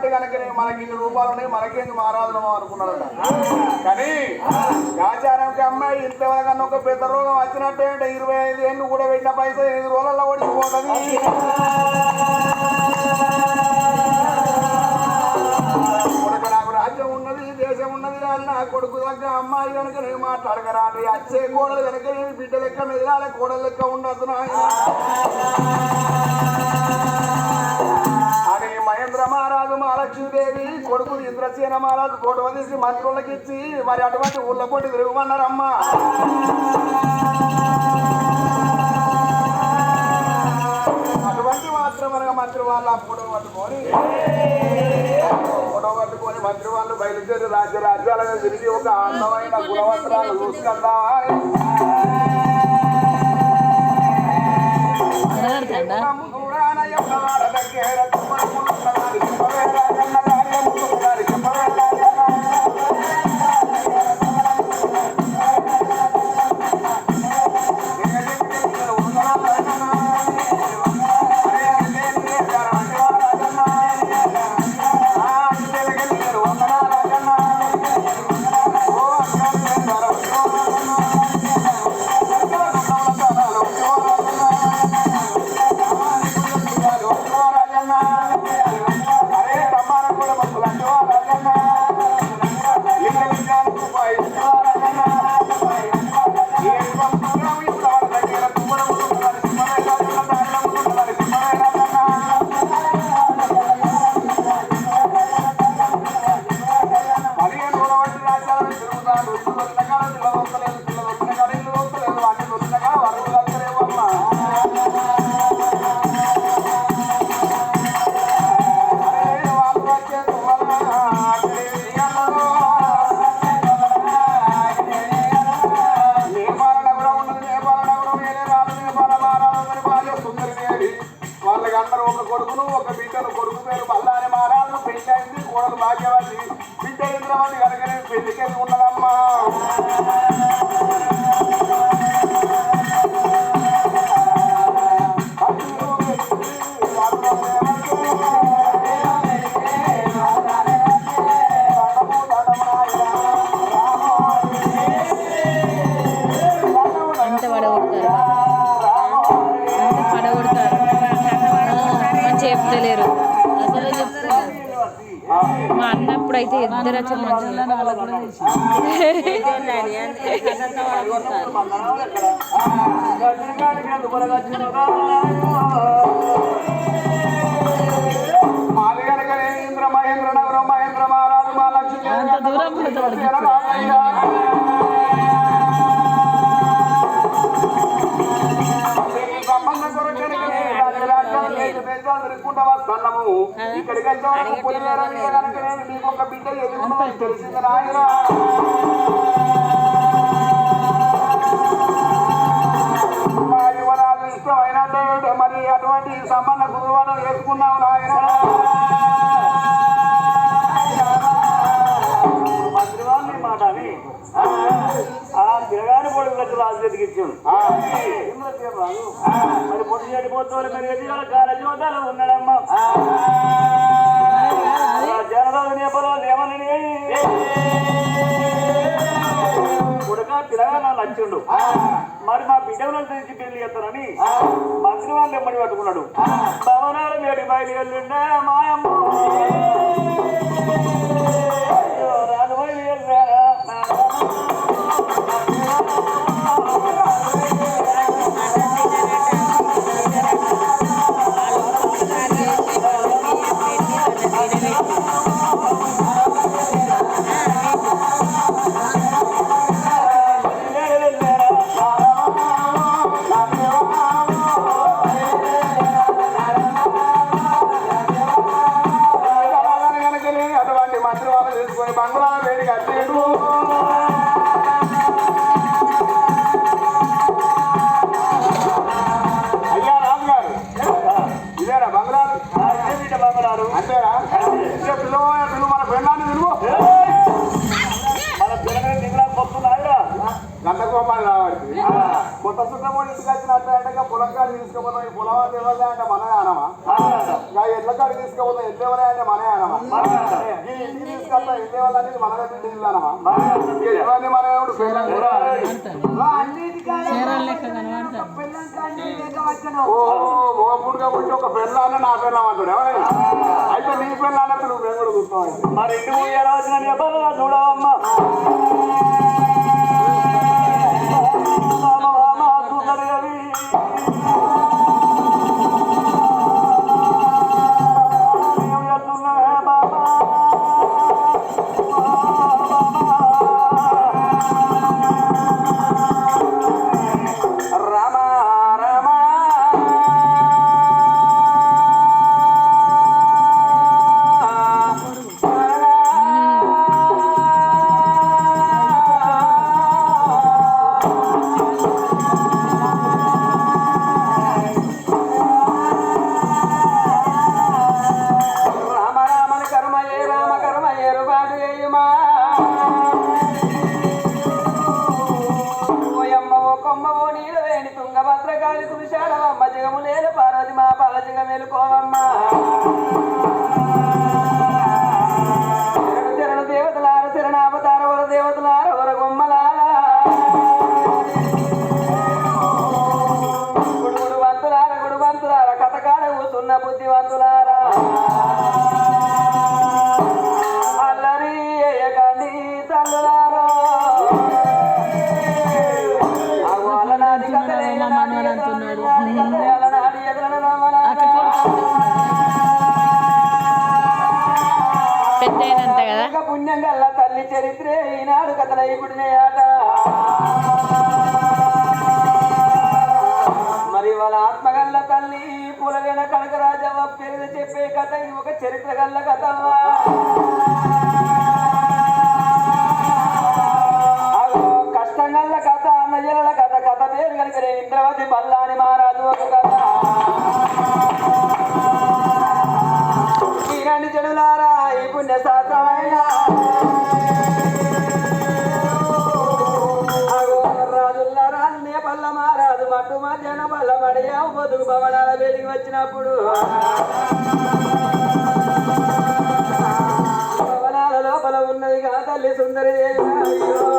అంటే కనుక మనకి ఇన్ని రూపాలు ఉన్నాయి మనకేంది మారాదు అనుకున్నాడట కానీ ఆచారంకి అమ్మాయి ఇంతవరకన్నా ఒక పెద్ద రోగం వచ్చినట్టే అంటే ఇరవై ఐదు ఏళ్ళు కూడా పెట్టిన పైసలు ఎనిమిది రోజుల్లో ఓడిపోతుంది కొడుకు నాకు రాజ్యం ఉన్నది దేశం ఉన్నది అని కొడుకు దగ్గర అమ్మాయి కనుక నేను మాట్లాడగరా అంటే అచ్చే కోడలు కనుక నేను బిడ్డ లెక్క మెదలాలి కోడలు లెక్క ఉండదు నాయన. మహారాజు మహాలక్ష్మీదేవి కొడుకు ఇంద్రసేన మహారాజు ఫోటో తీసి మంత్రులకు ఇచ్చి మరి అటువంటి ఊళ్ళ పొట్టి తిరగమన్నారమ్మా. అటువంటి మాత్రం అనగా మంత్రి వాళ్ళు ఆ ఫోటో పట్టుకొని ఫోటో పట్టుకొని మంత్రి వాళ్ళు బయలుదేరి రాజ్య రాజ్యాలను తిరిగి ఒక అందమైన గుణవంతరాలు చూసుకుందా. అరే తమ్మాన కూడా మక్కులు అంటూ వాళ్ళకి అందరూ ఒక కొడుకును ఒక బిడ్డను కొడుకు పేరు బల్లాని మహారాజు. పెళ్ళైంది అయింది కోడలు భాగ్యవతి. బిడ్డ ఇంద్రవాది కనుక పెళ్ళికి ఉన్నదమ్మా చెప్తలేరు అసలు మా అన్నప్పుడు అయితే ఇద్దరు వచ్చి మంచిగా దేశ దేశాలు తిరుగుకుంటా వస్తున్నాము ఇక్కడికి కనుకనే మీకు ఒక బిడ్డ ఎదుగుతున్నాం తెలిసింది నాయన ఇష్టమైనట్టు మరి అటువంటి సంబంధ గురువారం వేసుకున్నాం నాయన. మంత్రి వాళ్ళు ఈ మాట అని ఆ తిరగాని పొడి ఇచ్చాడు. రాదు మరి పొడి చెడిపోతే మరి ఎదిగాల కాలజోదాలు ఉన్నాడమ్మా నేపథ్యాలు ఏమని కొడుక వచ్చిండు మరి మా బిడ్డలను తెచ్చి పెళ్ళి చేస్తానని మంత్రి వాళ్ళు ఎమ్మడి పట్టుకున్నాడు భవనాలు మేడి బయలు వెళ్ళిండే మాయమ్మ పెళ్ళాన్ని పిలువు మన పిల్లగా నిండా వస్తున్నాయిరా గంట కోపాలు రావాలి కొత్త చుట్టమూడి ఇంటికి వచ్చినట్టు అంటే పొలం కాడికి తీసుకుపోతాం ఈ పొలం అంటే మనమే అనమా? ఇంకా ఎడ్ల కాడికి తీసుకుపోతాం ఎడ్ల ఎవరే అంటే మనమే అనమా? ఈ ఇంటికి తీసుకెళ్తాం ఎడ్ల ఎవరు అనేది మనమే బిడ్డ ఇల్లు అనమా? ఇవన్నీ మన ఓ మోపుడుగా పుట్టి ఒక పెళ్ళాన్ని నా పెళ్ళం అంటాడు ఎవరైనా అయితే నీ పెళ్ళ నువ్వు మేము కూడా మరి ఇంటి పోయే వచ్చిన చెప్పాలా చూడవమ్మా. కొమ్మవో నీలవేణి తుంగభద్రకాళి తులశాడవమ్మ జగము లేదు పార్వతి మా పాలజగ మేలుకోవమ్మ. శరణు శరణు దేవతలార శరణావతార వర దేవతలార వర గొమ్మలార గుడుగుడు వంతులార గుడు వంతులార కథకాడ కూతున్న బుద్ధివంతులారా. అల్లరి ఏయకండి తల్లులారా. అంటున్నాడు. పెద్ద అయినంత కదా? పుణ్యం గల్ల తల్లి చరిత్రే ఈనాడు కథల ఇప్పుడు ఆట. మరి వాళ్ళ ఆత్మగల్ల తల్లి పులవేన కనకరాజవ్వ పేరు చెప్పే కథ ఇది ఒక చరిత్ర గల్ల కథవ్వా. అగో కష్టం గల్ల కథ అన్నజనుల కథ కథ పేరు కనుక ఇంద్రవతి బల్లాని మహారాజు ఒక కథ. ఈ జనులారా ఈ పుణ్య శాస్త్రమైన పల్ల మారాదు మట్టు మధ్యాహ్న పల్ల మడియా బతుకు భవనాల వెలిగి వచ్చినప్పుడు. భవనాల లోపల ఉన్నది కా తల్లి సుందరి దేవి. అయ్యో